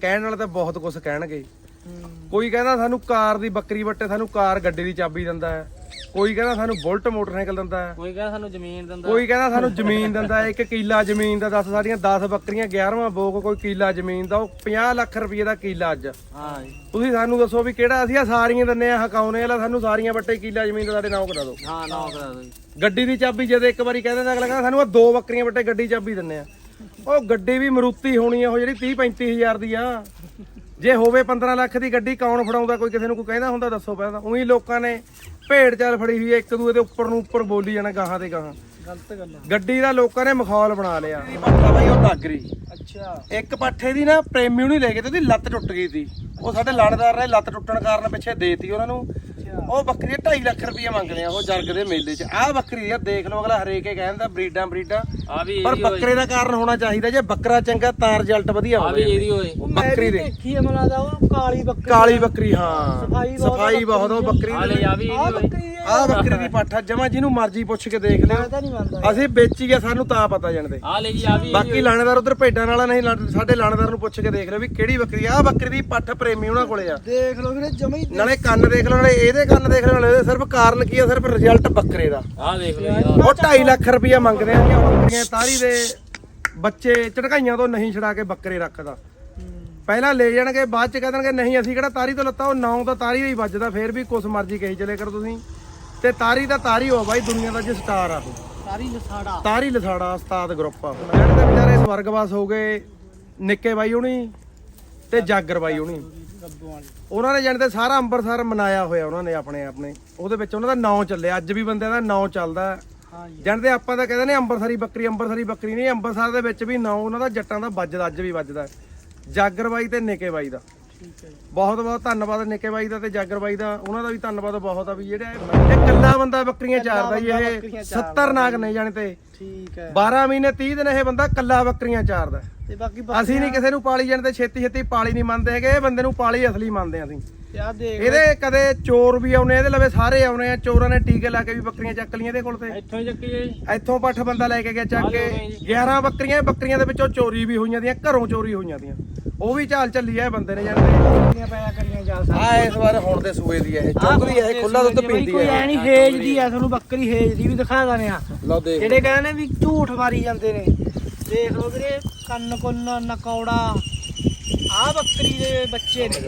ਕਹਿਣ ਵਾਲੇ ਤਾਂ ਬਹੁਤ ਕੁਝ ਕਹਿਣਗੇ। ਕੋਈ ਕਹਿੰਦਾ ਸਾਨੂੰ ਕਾਰ ਦੀ ਬੱਕਰੀ ਵੱਟੇ ਸਾਨੂੰ ਕਾਰ ਗੱਡੀ ਦੀ ਚਾਬੀ ਦਿੰਦਾ ਹੈ। ਕੋਈ ਕਹਿੰਦਾ ਸਾਨੂੰ ਬੁਲਟ ਮੋਟਰਸਾਈਕਲ ਦਿੰਦਾ ਹੈ। ਕੋਈ ਕਹਿੰਦਾ ਸਾਨੂੰ ਜ਼ਮੀਨ ਦਿੰਦਾ ਕੋਈ ਕਹਿੰਦਾ ਸਾਨੂੰ ਜ਼ਮੀਨ ਦਿੰਦਾ ਹੈ, ਇੱਕ ਕਿੱਲਾ ਜ਼ਮੀਨ ਦਾ 10 ਸਾਡੀਆਂ 10 ਬੱਕਰੀਆਂ 11ਵਾਂ ਬੋਕ ਕੋਈ ਕਿੱਲਾ ਜ਼ਮੀਨ ਦਾ ਉਹ 50 ਲੱਖ ਰੁਪਏ ਦਾ ਕਿੱਲਾ ਅੱਜ। ਹਾਂ ਜੀ। ਤੁਸੀਂ ਸਾਨੂੰ ਦੱਸੋ ਵੀ ਕਿਹੜਾ ਅਸੀਂ ਆ ਸਾਰੀਆਂ ਦਿੰਨੇ ਆ ਹਕਾਉਨੇ ਵਾਲਾ ਸਾਨੂੰ ਸਾਰੀਆਂ ਵੱਟੇ ਕਿੱਲਾ ਜ਼ਮੀਨ ਦਾ ਸਾਡੇ ਨਾਮ ਕਰਾ ਦਿਓ। ਹਾਂ ਨਾ ਕਰਾ ਦੋ ਜੀ। ਗੱਡੀ ਦੀ ਚਾਬੀ ਜਦ ਇੱਕ ਵਾਰੀ ਕਹਿ ਦਿੰਦਾ ਅਗਲਾ ਕਹਿੰਦਾ ਸਾਨੂੰ ਆ ਦੋ ਬੱਕਰੀਆਂ ਵੱਟੇ ਗੱਡੀ ਚਾਬੀ ਦਿੰਨੇ ਆ ਉਹ ਗੱਡੀ ਵੀ ਮਰੂਤੀ ਹੋਣੀ ਆ ਉਹ ਜਿਹੜੀ 30 35 ਹਜ਼ਾਰ ਦੀ ਆ। ਜੇ ਹੋਵੇ 15 ਲੱਖ ਦੀ ਗੱਡੀ ਕੌਣ ਫੜਾਉਂਦਾ? ਕੋਈ ਕਿਸੇ ਨੂੰ ਕੋਈ ਕਹਿੰਦਾ ਹੁੰਦਾ ਦੱਸੋ ਪਹਿਲਾਂ। ਉਹੀ ਲੋਕਾਂ ਨੇ ਭੇਡ ਚਾਲ ਫੜੀ ਹੋਈ ਹੈ ਇੱਕ ਦੂਏ ਦੇ ਉੱਪਰ ਨੂੰ ਉੱਪਰ ਬੋਲੀ ਜਾਣਾ ਗਾਹਾਂ ਤੇ ਗਾਹਾਂ। ਗਲਤ ਗੱਲ ਆ। ਗੱਡੀ ਦਾ ਲੋਕਾਂ ਨੇ ਮਖੌਲ ਬਣਾ ਲਿਆ। ਪੱਠਾ ਬਾਈ ਉਹ ਲੱਗ ਰਹੀ। ਅੱਛਾ। ਇੱਕ ਪੱਠੇ ਦੀ ਨਾ ਪ੍ਰੇਮੀ ਨੂੰ ਲੈ ਕੇ ਤੇ ਉਹਦੀ ਲੱਤ ਟੁੱਟ ਗਈ ਸੀ। ਉਹ ਸਾਡੇ ਲਾਣੇਦਾਰ ਨੇ ਲੱਤ ਟੁੱਟਣ ਕਾਰਨ ਪਿੱਛੇ ਦੇਤੀ ਉਹਨਾਂ ਨੂੰ। ਉਹ ਬੱਕਰੀ 2.5 ਲੱਖ ਰੁਪਏ ਮੰਗਦੇ ਆ ਉਹ ਜਰਗ ਦੇ ਮੇਲੇ 'ਚ। ਆਹ ਬੱਕਰੀ ਦੀ ਆ ਦੇਖ ਲਓ ਅਗਲਾ ਹਰੇਕੇ ਕਹਿੰਦਾ ਬਰੀਡਾਂ ਬਰੀਡਾਂ। ਆ ਵੀ ਪਰ ਬੱਕਰੇ ਦਾ ਕਾਰਨ ਹੋਣਾ ਚਾਹੀਦਾ ਜੇ ਬੱਕਰਾ ਚੰਗਾ ਤਾਂ ਰਿਜ਼ਲਟ ਵਧੀਆ ਆ ਵੀ ਹੋਵੇ। ਇਹਦੀ ਹੋਏ ਬੱਕਰੀ ਦੇ। ਦੇਖੀ ਅਮਲਾ ਦਾ ਉਹ ਕਾਲੀ ਬੱਕਰੀ ਕਾਲੀ ਬੱਕਰੀ ਹਾਂ। ਸਫ਼ਾਈ ਬਹੁਤ ਸਫ਼ਾਈ ਬਹੁਤ ਉਹ ਬੱਕਰੀ ਆ। ਲੈ ਦੀ। ਆ ਵੀ ਆ ਇਹਦੀ ਹੋਏ ਬੱਕਰੀ ਆਹ ਬੱਕਰੀ ਦੀ ਪੱਠਾ ਜਮਾ ਜਿਹਨੂੰ ਮਰਜ਼ੀ ਪੁੱਛ ਕੇ ਦੇਖ ਲਿਓ। ਮੈਂ ਤਾਂ ਨਹੀਂ ਮੰਨਦਾ। ਅਸੀਂ ਵੇਚੀ ਗਿਆ ਸਾਨੂੰ ਤਾਂ ਪਤਾ ਜਾਣਦੇ। ਆ ਲੈ ਜੀ ਆ ਵੀ ਬਾਕੀ ਲਾਣੇਦਾਰ ਉਧਰ ਭੇਡਾਂ ਵਾਲਾ ਨਹੀਂ ਲਾ- ਸਾਡੇ ਲਾਣੇਦਾਰ ਨੂੰ ਪੁੱਛ ਕੇ ਦੇਖ ਲਿਓ ਵੀ ਕਿਹੜੀ ਬੱਕਰੀ ਆ। ਆਹ ਬੱਕਰੀ ਦੀ ਪੱਠ ਪ੍ਰੇਮੀ ਉਹਨਾਂ ਕੋਲੇ ਆ। ਦੇਖ ਲਓ ਵੀਰੇ ਜਮੀ ਨਾਲੇ ਕੰਨ ਦੇਖ ਲਓ ਨਾਲੇ ਇਹਦੇ ਕੰਨ ਦੇਖ ਨਾਲੇ ਇਹਦੇ ਸਿਰਫ ਕਾਰਨ ਕੀ ਆ ਸਿਰਫ ਰਿਜ਼ਲਟ ਬੱਕਰੇ ਦਾ। ਆ ਦੇਖ ਲਓ ਆਹ। ਉਹ 2.5 ਲੱਖ ਰੁਪਇਆ ਮੰਗਦੇ ਆ ਕਿ ਉਹ ਬੱਕਰੀਆਂ ਤਾਰੀ ਦੇ ਬੱਚੇ ਝਟਕਾਈਆਂ ਤੋਂ ਨਹੀਂ ਛੜਾ ਕੇ ਬੱਕਰੇ ਰੱਖਦਾ। ਪਹਿਲਾਂ ਲੈ ਜਾਣਗੇ ਬਾਅਦ ਚ ਕਹਿ ਦੇਣਗੇ ਨਹੀਂ ਅਸੀਂ ਕਿਹੜਾ ਤਾਰੀ ਤੋਂ ਲੱਤਾ ਉਹ ਨੌ ਤਾਂ ਤਾਰੀ ਹੀ ਵੱਜਦਾ ਫੇਰ ਵੀ ਕੁਛ ਮਰਜ਼ੀ ਕਹੀ ਚਲੇ ਕਰੋ ਤੁਸੀਂ। ਤੇ ਤਾਰੀ ਤਾਂ ਤਾਰੀ ਹੋ ਬਾਈ ਦੁਨੀਆ ਦਾ ਜੇ ਸਟਾਰ ਆ ਉਹ ਸਾਰੀ ਲਸਾੜਾ। ਤਾਰੀ ਲਸਾੜਾ ਉਸਤਾਦ ਗਰੁੱਪ ਆ। ਜਿਹੜੇ ਤੇ ਵਿਚਾਰੇ ਸਵਰਗਵਾਸ ਹੋ ਗਏ ਨਿੱਕੇ ਬਾਈ ਹੁਣੀ ਤੇ ਜਾਗਰ ਬਾਈ ਵਾਲੀ ਉਹਨਾਂ ਨੇ ਜਾਣੀ ਤੇ ਸਾਰਾ ਅੰਮ੍ਰਿਤਸਰ ਮਨਾਇਆ ਹੋਇਆ ਉਹਨਾਂ ਨੇ ਆਪਣੇ ਆਪਣੇ ਉਹਦੇ ਵਿੱਚ ਉਹਨਾਂ ਦਾ ਨਾਂ ਚੱਲਿਆ। ਅੱਜ ਵੀ ਬੰਦਿਆਂ ਦਾ ਨਾਂ ਚੱਲਦਾ। ਜਾਣਦੇ ਆਪਾਂ ਤਾਂ ਕਹਿੰਦੇ ਨੇ ਅੰਮ੍ਰਿਤਸਰੀ ਬੱਕਰੀ ਅੰਮ੍ਰਿਤਸਰੀ ਬੱਕਰੀ ਨਹੀਂ ਅੰਮ੍ਰਿਤਸਰ ਦੇ ਵਿੱਚ ਵੀ ਨਾਂ ਉਹਨਾਂ ਦਾ ਜੱਟਾਂ ਦਾ ਵੱਜਦਾ ਅੱਜ ਵੀ ਵੱਜਦਾ। ਜਾਗਰ ਬਾਈ ਤੇ ਨਿੱਕੇ ਬਾਈ ਦਾ। ਠੀਕ ਹੈ ਜੀ। ਬਹੁਤ ਬਹੁਤ ਧੰਨਵਾਦ ਨਿੱਕੇ ਬਾਈ ਦਾ ਤੇ ਜਾਗਰ ਬਾਈ ਦਾ। ਉਹਨਾਂ ਦਾ ਵੀ ਧੰਨਵਾਦ ਬਹੁਤ ਆ ਵੀ ਜਿਹੜਾ ਇਹ ਇਕੱਲਾ ਬੰਦਾ ਬੱਕਰੀਆਂ ਚਾਰਦਾ ਇਹ ਬੱਕਰੀਆਂ 70 ਨਾਗ ਨੇ ਜਾਣੇ ਤੇ। ਠੀਕ ਹੈ। 12 ਮਹੀਨੇ 30 ਦਿਨ ਇਹ ਬੰਦਾ ਇਕੱਲਾ ਬੱਕਰੀਆਂ ਚਾਰਦਾ। ਤੇ ਬਾਕੀ ਅਸੀਂ ਨਹੀਂ ਕਿਸੇ ਨੂੰ ਪਾਲੀ ਜਾਣ ਤੇ ਛੇਤੀ ਛੇਤੀ ਪਾਲੀ ਨਹੀਂ ਮੰਨਦੇ ਹੈਗੇ ਇਹ ਬੰਦੇ ਨੂੰ ਪਾਲੀ ਅਸਲੀ ਮੰਨਦੇ ਆ ਅਸੀਂ। ਆ ਦੇਖ ਇਹਦੇ ਕਦੇ ਚੋਰ ਵੀ ਆਉਨੇ ਇਹਦੇ ਲਵੇ ਸਾਰੇ ਆਉਨੇ ਆ ਚੋਰਾਂ ਨੇ ਟੀਕੇ ਲਾ ਕੇ ਵੀ ਬੱਕਰੀਆਂ ਚੱਕ ਲਈਆਂ ਇਹਦੇ ਕੋਲ ਤੇ। ਇੱਥੋਂ ਹੀ ਚੱਕੀ ਜੀ। ਇੱਥੋਂ ਪੱਠ ਬੰਦਾ ਲੈ ਕੇ ਗਿਆ ਚੱਕ ਕੇ। 11 ਬੱਕਰੀਆਂ ਬੱਕਰੀਆਂ ਦੇ ਵਿੱਚੋਂ ਚੋਰੀ ਵੀ ਹੋਈਆਂ ਦੀਆਂ ਘਰੋਂ ਚੋਰੀ ਹੋਈਆਂ ਦੀਆਂ। ਉਹ ਵੀ ਚਾਲ ਚੱਲੀ ਆ ਇਹ ਬੰਦੇ ਨੇ ਜਾਣਦੇ ਬੱਕਰੀਆਂ ਪੈਦਾ ਕਰੀਆਂ ਜਾ ਸਕਦੀਆਂ। ਆ ਇਸ ਵਾਰ ਹੁਣ ਦੇ ਸੂਏ ਦੀ ਇਹ ਚੌਧਰੀ ਇਹ ਖੁੱਲਾ ਦੁੱਧ ਪੀਂਦੀ ਕੋਈ ਐ ਹੈ ਨਹੀਂ ਹੇਜ ਦੀ ਆ ਤੁਹਾਨੂੰ ਬੱਕਰੀ ਹੇਜ ਦੀ ਵੀ ਦਿਖਾ ਦਨੇ ਆ। ਲਓ ਦੇਖ। ਜਿਹੜੇ ਕਹਿੰਦੇ ਵੀ ਝੂਠ ਮਾਰੀ ਜਾਂਦੇ ਨੇ। ਦੇਖ ਲਓ ਵੀਰੇ ਕੰਨ ਕੁੰਨ ਨਕੌੜਾ। ਆ ਬੱਕਰੀ ਦੇ ਬੱਚੇ ਨੇ।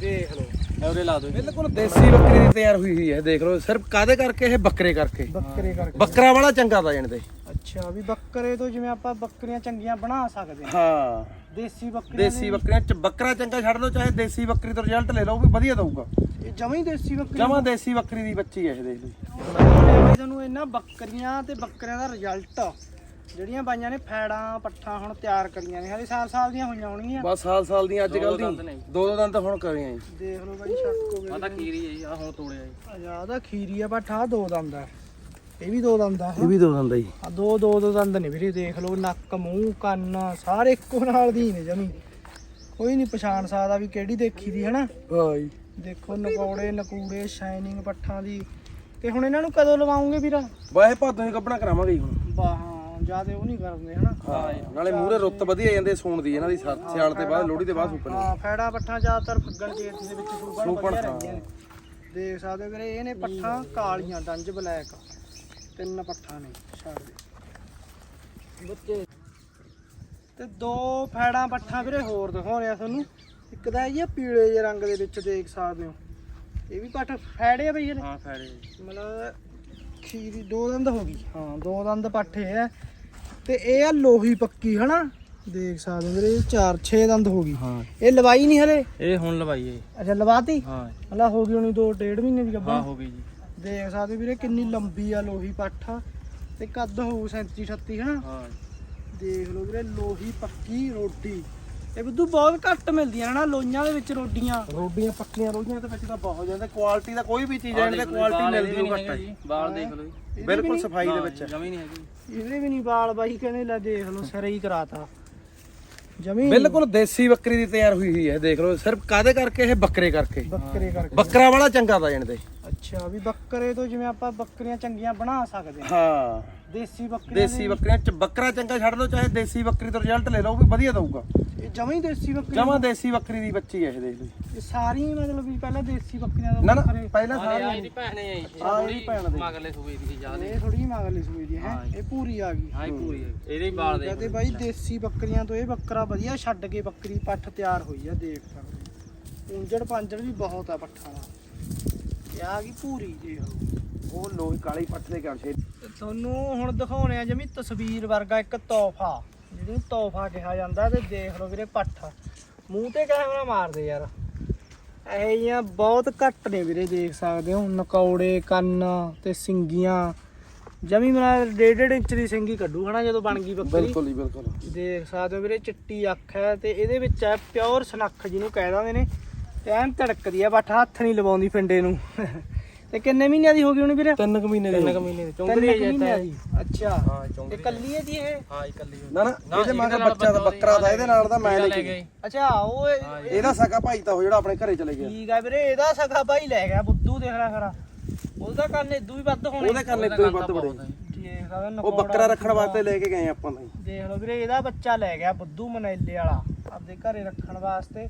ਦੇਖ ਲਓ। ਐਵਰੇ ਲਾ ਦੋ ਬਿਲਕੁਲ ਦੇਸੀ ਬੱਕਰੀ ਦੀ ਤਿਆਰ ਹੋਈ ਹੋਈ ਹੈ ਦੇਖ ਲਓ। ਸਿਰਫ ਕਾਦੇ ਕਰਕੇ? ਇਹ ਬੱਕਰੇ ਕਰਕੇ। ਬੱਕਰੇ ਕਰਕੇ। ਬੱਕਰਾ ਵਾਲਾ ਚੰਗਾ ਦਾ। ਜਾਣਦੇ ਅੱਛਾ ਵੀ ਬੱਕਰੇ ਤੋਂ ਜਿਵੇਂ ਆਪਾਂ ਬੱਕਰੀਆਂ ਚੰਗੀਆਂ ਬਣਾ ਸਕਦੇ ਹਾਂ। ਹਾਂ। ਦੇਸੀ ਬੱਕਰੀ ਦੇਸੀ ਬੱਕਰੀਆਂ ਚ ਬੱਕਰਾ ਚੰਗਾ ਛੱਡ ਦੋ ਚਾਹੇ ਦੇਸੀ ਬੱਕਰੀ ਤੋਂ ਰਿਜ਼ਲਟ ਲੈ ਲਓ ਉਹ ਵੀ ਵਧੀਆ ਦਊਗਾ। ਇਹ ਜਮਾਂ ਹੀ ਦੇਸੀ ਬੱਕਰੀ ਜਮਾ ਦੇਸੀ ਬੱਕਰੀ ਦੀ ਬੱਚੀ ਹੈ ਇਹ ਦੇਖ ਲਓ। ਤੁਹਾਨੂੰ ਇਹਨਾਂ ਬੱਕਰੀਆਂ ਤੇ ਬੱਕਰਿਆਂ ਦਾ ਰਿਜ਼ਲਟ ਜਿਹੜੀਆਂ ਬਾਈਆਂ ਨੇ ਫੈੜਾਂ ਪੱਠਾਂ ਹੁਣ ਤਿਆਰ ਕਰੀਆਂ ਨੇ ਹਾਲੇ ਸਾਲ ਸਾਲ ਦੀਆਂ ਹੋਈਆਂ ਹੋਣਗੀਆਂ। ਬਸ ਸਾਲ ਸਾਲ ਦੀਆਂ ਅੱਜ ਕੱਲ ਦੋ ਦੀ। ਦੋ ਦੋ ਦੰਦ ਹੁਣ ਕਰੀਆਂ ਜੀ। ਦੇਖ ਲਓ ਬਾਈ ਛੱਟ ਆ ਤਾਂ ਖੀਰੀ ਹੈ ਜੀ ਆ ਹੁਣ ਤੋੜਿਆ ਜੀ। ਆ ਖੀਰੀ ਆ ਪੱਠਾ ਦੋ ਦੰਦ ਆ। ਇਹ ਵੀ ਦੋ ਦੰਦ ਆ ਵੀ ਦੋ ਦੰਦ ਜੀ। ਆ ਦੋ ਦੋ ਦੋ ਦੰਦ ਨੇ ਵੀਰੇ ਦੇਖ ਲਓ ਨੱਕ ਮੂੰਹ ਕੰਨ ਸਾਰੇ ਇੱਕੋ ਨਾਲ ਦੀ ਨੇ ਜਮੀ। ਕੋਈ ਨਹੀਂ ਪਛਾਣ ਸਕਦਾ ਵੀ ਕਿਹੜੀ ਦੇਖੀ ਦੀ ਹਨਾ? ਹਾਂ ਜੀ। ਦੇਖੋ ਨਕੌੜੇ ਨਕੂੜੇ ਸ਼ਾਈਨਿੰਗ ਪੱਠਾਂ ਦੀ। ਤੇ ਹੁਣ ਇਹਨਾਂ ਨੂੰ ਕਦੋਂ ਲਵਾਉਂਗੇ ਵੀਰਾ? ਵਾਹੇ ਭਾਦੋਂ ਹੀ ਕੱਪੜਾ ਕਰਾਵਾਂਗੇ ਜੀ ਹੁਣ। ਬਾਹਾਂ ਜਿਆਦੇ ਉਹ ਨਹੀਂ ਕਰਦੇ ਹਨਾ? ਹਾਂ ਨਾਲੇ ਮੂਹਰੇ ਰੁੱਤ ਵਧੀਆ ਜਾਂਦੇ ਸੂਣ ਦੀ ਇਹਨਾਂ ਦੀ ਸਾ- ਸਿਆਲ ਤੇ ਬਾਅਦ ਲੋਹੜੀ ਦੇ ਬਾਅਦ ਸੁੱਕਣੀ ਹਾਂ ਫੈੜਾ ਪੱਠਾਂ ਜ਼ਿਆਦਾਤਰ ਫੱਗਣ ਚੇਤ ਦੇ ਵਿੱਚ ਸੂਬਣ ਸੂਪਣ, ਵਧੀਆ ਰਹਿੰਦੀਆਂ ਨੇ। ਦੇਖ ਸਕਦੇ ਹੋ ਵੀਰੇ ਇਹ ਨੇ ਪੱਠਾਂ ਕਾਲੀਆਂ ਡੰਜ ਬਲੈਕ। ਤਿੰਨ ਪੱਠਾਂ ਨੇ ਛੱਡ ਦੇ। ਬੱਚੇ। ਤੇ ਦੋ ਫੈੜਾਂ ਪੱਠਾਂ ਵੀਰੇ ਹੋਰ ਦਿਖਾਉਣੇ ਆ ਤੁਹਾਨੂੰ। ਇੱਕ ਤਾਂ ਇਹ ਪੀਲੇ ਜਿਹੇ ਰੰਗ ਦੇ ਵਿੱਚ ਦੇਖ ਸਕਦੇ ਹੋ। ਇਹ ਵੀ ਪੱਠ ਫੈੜੇ ਆ ਬਈ ਇਹਦੇ ਹਾਂ ਫੈੜੇ। ਮਤਲਬ ਖੀਰੀ ਦੋ ਦੰਦ ਹੋ ਗਈ। ਹਾਂ ਦੋ ਦੰਦ ਪੱਠੇ ਐ ਤੇ ਇਹ ਆ ਲੋਹੀ ਪੱਕੀ ਹਨਾ? ਦੇਖ ਸਕਦੇ ਹੋ ਵੀਰੇ ਇਹ ਚਾਰ 6 ਦੰਦ ਹੋ ਗਈ। ਹਾਂ। ਇਹ ਲਵਾਈ ਨਹੀਂ ਹਲੇ? ਇਹ ਹੁਣ ਲਵਾਈ ਹੈ। ਅੱਛਾ ਲਵਾਤੀ? ਹਾਂ। ਹਲਾ ਹੋ ਗਈ ਹੋਣੀ ਦੋ ਡੇਢ ਮਹੀਨੇ ਦੀ ਹਾਂ ਗੱਭਾ ਹੋ ਗਈ ਜੀ। ਦੇਖ ਸਕਦੇ ਹੋ ਵੀਰੇ ਕਿੰਨੀ ਲੰਬੀ ਆ ਲੋਹੀ ਪੱਠ ਤੇ ਕੱਦ ਹੋਊ 37 38 ਹਨਾ? ਹਾਂ। ਦੇਖ ਲਓ ਵੀਰੇ ਲੋਹੀ ਪੱਕੀ ਰੋਟੀ। ਇਹ ਬੁੱਧੂ ਬਹੁਤ ਘੱਟ ਮਿਲਦੀਆਂ ਹਨਾ ਲੋਈਆਂ ਦੇ ਵਿੱਚ ਰੋਟੀਆਂ ਰੋਡੀਆਂ ਪੱਕੀਆਂ ਰੋਡੀਆਂ ਦੇ ਵਿੱਚ ਤਾਂ ਬਹੁਤ ਜਾਂਦਾ ਕੁਆਲਿਟੀ ਦਾ ਕੋਈ ਵੀ ਚੀਜ਼ ਹੈ ਇਹਦੇ ਕੁਆਲਿਟੀ ਮਿਲਦੀ ਉਹ ਘੱਟ। ਹੈ ਜੀ ਬਾਲ ਦੇਖ ਲਓ ਜੀ। ਬਿਲਕੁਲ ਸਫ਼ਾਈ ਦੇ ਵਿੱਚ। ਜਮੀ ਨਹੀਂ ਹੈਗੀ। ਇਹਦੇ ਵੀ ਨਹੀਂ ਵਾਲ ਬਾਈ ਕਹਿੰਦੇ ਲੈ ਦੇਖ ਲਓ ਸਿਰੇ ਹੀ ਕਰਾਤਾ। ਜਮੀ ਬਿਲਕੁਲ ਦੇਸੀ ਬੱਕਰੀ ਦੀ ਤਿਆਰ ਹੋਈ ਹੋਈ ਹੈ ਦੇਖ ਲਓ ਸਿਰਫ ਕਾਦੇ ਕਰਕੇ ਇਹ ਬੱਕਰੇ ਕਰਕੇ। ਬੱਕਰੇ ਕਰਕੇ। ਬੱਕਰਾ ਵਾਲਾ ਚੰਗਾ ਦਾ। ਜਾਣਦੇ ਅੱਛਾ ਵੀ ਬੱਕਰੇ ਤੋਂ ਜਿਵੇਂ ਆਪਾਂ ਬੱਕਰੀਆਂ ਚੰਗੀਆਂ ਬਣਾ ਸਕਦੇ ਹਾਂ। ਹਾਂ। ਦੇਸੀ ਬੱਕਰੀ ਦੇਸੀ ਬੱਕਰੀਆਂ ਚ ਬੱਕਰਾ ਚੰਗਾ ਛੱਡ ਦੋ ਚਾਹੇ ਦੇਸੀ ਬੱਕਰੀ ਤੋਂ ਰਿਜ਼ਲਟ ਲੈ ਲਓ ਉਹ ਵੀ ਵਧੀਆ ਦਊਗਾ। ਜਮਾਂ ਹੀ ਦੇਸੀ ਬੱਕਰੀ ਜਮਾ ਦੇਸੀ ਬੱਕਰੀ ਦੀ ਬੱਚੀ ਹੈ ਇਹ ਦੇਖ ਲਓ। ਇਹ ਸਾਰੀਆਂ ਹੀ ਮਤਲਬ ਵੀ ਪਹਿਲਾਂ ਦੇਸੀ ਬੱਕਰੀਆਂ ਦਾ ਨਾ ਪਹਿਲਾਂ ਸਾਰੇ ਇਹਦੀ ਭੈਣ ਹੈ ਜੀ ਹਾਂ, ਇਹਦੀ ਭੈਣ ਦੀ। ਮਗਲੇ ਸੂਏ ਦੀ ਜ਼ਿਆਦਾ। ਇਹ ਥੋੜੀ ਮਗਲੀ ਸੂਈ ਦੀ ਹੈ ਹਾਂ। ਇਹ ਪੂਰੀ ਆ ਗਈ। ਹਾਂ ਇਹ ਪੂਰੀ ਹੈ ਇਹਦੇ ਹੀ ਬਾਲ ਦੇ ਕਹਿੰਦੇ ਬਾਈ ਦੇਸੀ ਬੱਕਰੀਆਂ ਤੋਂ ਇਹ ਬੱਕਰਾ ਵਧੀਆ ਛੱਡ ਕੇ ਬੱਕਰੀ ਪੱਠ ਤਿਆਰ ਹੋਈ ਆ ਦੇਖ ਸਕਦੇ ਉਂਜੜ ਪਾਂਜੜ ਵੀ ਬਹੁਤ ਆ ਪੱਠਾਂ ਦਾ ਇਹ ਆ ਗਈ ਪੂਰੀ ਦੇਖ ਲਓ ਉਹ ਲੋਹੀ ਕਾਲੀ ਪੱਠ ਦੇ ਤੁਹਾਨੂੰ ਹੁਣ ਦਿਖਾਉਣੇ ਆ ਜਮੀ ਤਸਵੀਰ ਵਰਗਾ ਇੱਕ ਤੋਹਫਾ। ਜਿਹਨੂੰ ਤੋਹਫਾ ਕਿਹਾ ਜਾਂਦਾ ਤੇ ਦੇਖ ਲਓ ਵੀਰੇ ਪੱਠ। ਮੂੰਹ ਤੇ ਕੈਮਰਾ ਮਾਰਦੇ ਯਾਰ। ਇਹ ਜੀਆਂ ਬਹੁਤ ਘੱਟ ਨੇ ਵੀਰੇ ਦੇਖ ਸਕਦੇ ਹੋ। ਨਕੌੜੇ ਕੰਨ ਤੇ ਸਿੰਗੀਆਂ। ਜਮੀ ਮੇਰਾ ਡੇਢ ਡੇਢ ਇੰਚ ਦੀ ਸਿੰਗੀ ਕੱਢੂ ਹਨਾ ਜਦੋਂ ਬਣ ਗਈ ਬੱਕਰੀ। ਬਿਲਕੁਲ ਜੀ ਬਿਲਕੁਲ। ਦੇਖ ਸਕਦੇ ਹੋ ਵੀਰੇ ਚਿੱਟੀ ਅੱਖ ਹੈ ਤੇ ਇਹਦੇ ਵਿੱਚ ਹੈ ਪਿਓਰ ਸਨੱਖ ਜਿਹਨੂੰ ਕਹਿ ਦਿੰਦੇ ਨੇ। ਤੇ ਐਨ ਧੜਕਦੀ ਆ ਬੱਠ ਹੱਥ ਨਹੀਂ ਲਵਾਉਂਦੀ ਪਿੰਡੇ ਨੂੰ। ਤੇ ਕਿੰਨੇ ਮਹੀਨਿਆਂ ਦੀ ਹੋ ਗਈ ਹੁਣ ਵੀਰੇ? ਤਿੰਨ ਕੁ ਮਹੀਨੇ ਤਿੰਨ ਦੀ ਕੁ ਮਹੀਨੇ ਦੀ। ਤਿੰਨ ਚੌਂਕੜੀ ਹੈ ਮਹੀਨਿਆਂ ਦੀ। ਅੱਛਾ। ਹਾਂ ਇਹ ਚੌਂਕੜੀ ਕੱਲੀ ਹੈ ਜੀ ਇਹ? ਹਾਂ ਇਕੱਲੀ ਨਾ ਨਾ ਨਾ, ਇਹਦੇ ਮਗਰ ਬੱਚਾ ਦਾ ਬੱਕਰਾ ਦਾ ਇਹਦੇ ਨਾਲ ਦਾ ਮੈਂ ਲੈ ਕੇ ਗਏ। ਅੱਛਾ ਉਹ ਇਹ- ਹਾਂ, ਇਹਦਾ ਸਕਾ ਭਾਈ ਤਾਂ ਉਹ ਜਿਹੜਾ ਆਪਣੇ ਘਰੇ ਚਲੇ ਗਿਆ। ਠੀਕ ਆ ਵੀਰੇ ਇਹਦਾ ਸਖਾ ਭਾਈ ਲੈ ਗਿਆ ਬੁੱਧੂ ਦੇਖ ਲੈ ਖਰਾ। ਉਹਦਾ ਕੰਨ ਇਦੂ ਵੀ ਵੱਧ ਹੋਣੇ। ਉਹਦੇ ਕੰਨ ਇਦੋਂ ਵੱਧ ਬੜੇ। ਉਹ ਬੱਕਰਾ ਰੱਖਣ ਵਾਸਤੇ ਲੈ ਕੇ ਗਏ ਆਪਾਂ ਤਾਂ। ਦੇਖ ਲਓ ਵੀਰੇ ਇਹਦਾ ਬੱਚਾ ਲੈ ਗਿਆ ਬੁੱਧੂ ਮਨੈਲੇ ਵਾਲਾ। ਆਪਦੇ ਘਰੇ ਰੱਖਣ ਵਾਸਤੇ।